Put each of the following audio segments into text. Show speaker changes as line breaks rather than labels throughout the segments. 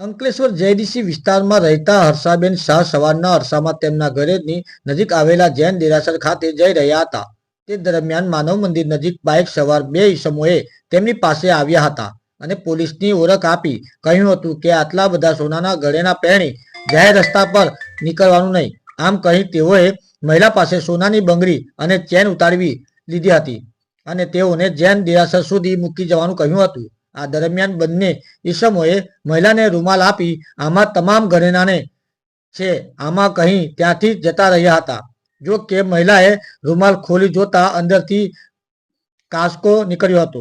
Ankleshwar JDC વિસ્તારમાં રહેતા હર્ષાબેન શાહ સવારના અરસામાં તેમના ઘરેની નજીક આવેલા જૈન દેરાસર ખાતે જઈ રહ્યા હતા. તે દરમિયાન માનવ મંદિર નજીક બાઇક સવાર બે ઈસમોએ તેમની પાસે આવ્યા હતા અને પોલીસની ઓળખ આપી કહ્યું હતું કે આટલા બધા સોનાના ગળેના પહેણી જાહેર રસ્તા પર નીકળવાનું નહીં. આમ કહી તેઓએ મહિલા પાસે સોનાની બંગડી અને ચેન ઉતારવી લીધી હતી અને તેઓને જૈન દેરાસર સુધી મૂકી જવાનું કહ્યું હતું. આ દરમિયાન બંને ઈસમોએ મહિલાને રૂમાલ આપી આમાં તમામ ઘરેણાને છે, આમાં કહી ત્યાંથી જતા રહ્યા હતા. જો કે મહિલાએ રૂમાલ ખોલી જોતા અંદરથી કાસકો નીકળ્યો હતો.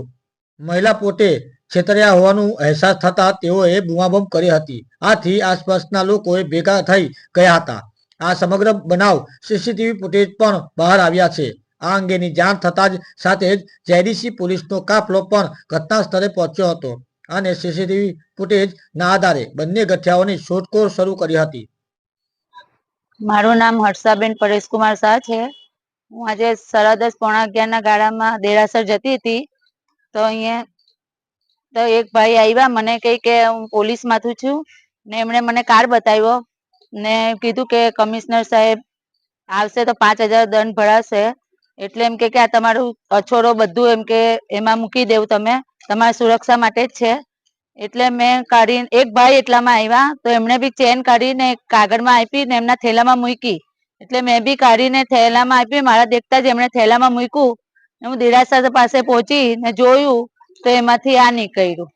મહિલા પોતે છેતર્યા હોવાનું અહેસાસ થતા તેઓએ બૂમાબૂમ કરી હતી. આથી આસપાસના લોકોએ ભેગા થઈ ગયા હતા. આ સમગ્ર બનાવ સીસીટીવી ફૂટેજ પણ બહાર આવ્યા છે. આ અંગેની જાણ થતાં જ સાથે જ જેડીસી પોલીસનો કાફલો પણ ઘટના સ્થળે પહોંચ્યો હતો. અને સીસીટીવી ફૂટેજના આધારે બંને ગઠિયાઓની શોધખોળ શરૂ કરી હતી.
મારું નામ હર્ષાબેન પરેશકુમાર શાહ છે. હું આજે સાડા દસ પોણા અગિયારના ગાળામાં દેરાસર જતી હતી. તો અહીંયા તો એક ભાઈ આવ્યા, મને કહી કે હું પોલીસમાંથી છું. ને એમણે મને કાર બતાવ્યો. ને કીધું કે કમિશનર સાહેબ આવશે તો પાંચ હજાર દંડ ભરાશે. એટલે એમ કે આ તમારું અછોડો બધું એમ કે એમાં મૂકી દેવું તમે. તમારી સુરક્ષા માટે જ છે. એટલે મેં કાઢી એક ભાઈ એટલામાં આવ્યા, તો એમણે બી ચેન કાઢીને કાગળમાં આપી ને એમના થેલામાં મૂકી. એટલે મેં બી કાઢીને થેલામાં આપી, મારા દેખતા જ એમણે થેલામાં મૂક્યું. હું દિરાસર પાસે પહોંચી ને જોયું, તો એમાંથી આ નીકળ્યું.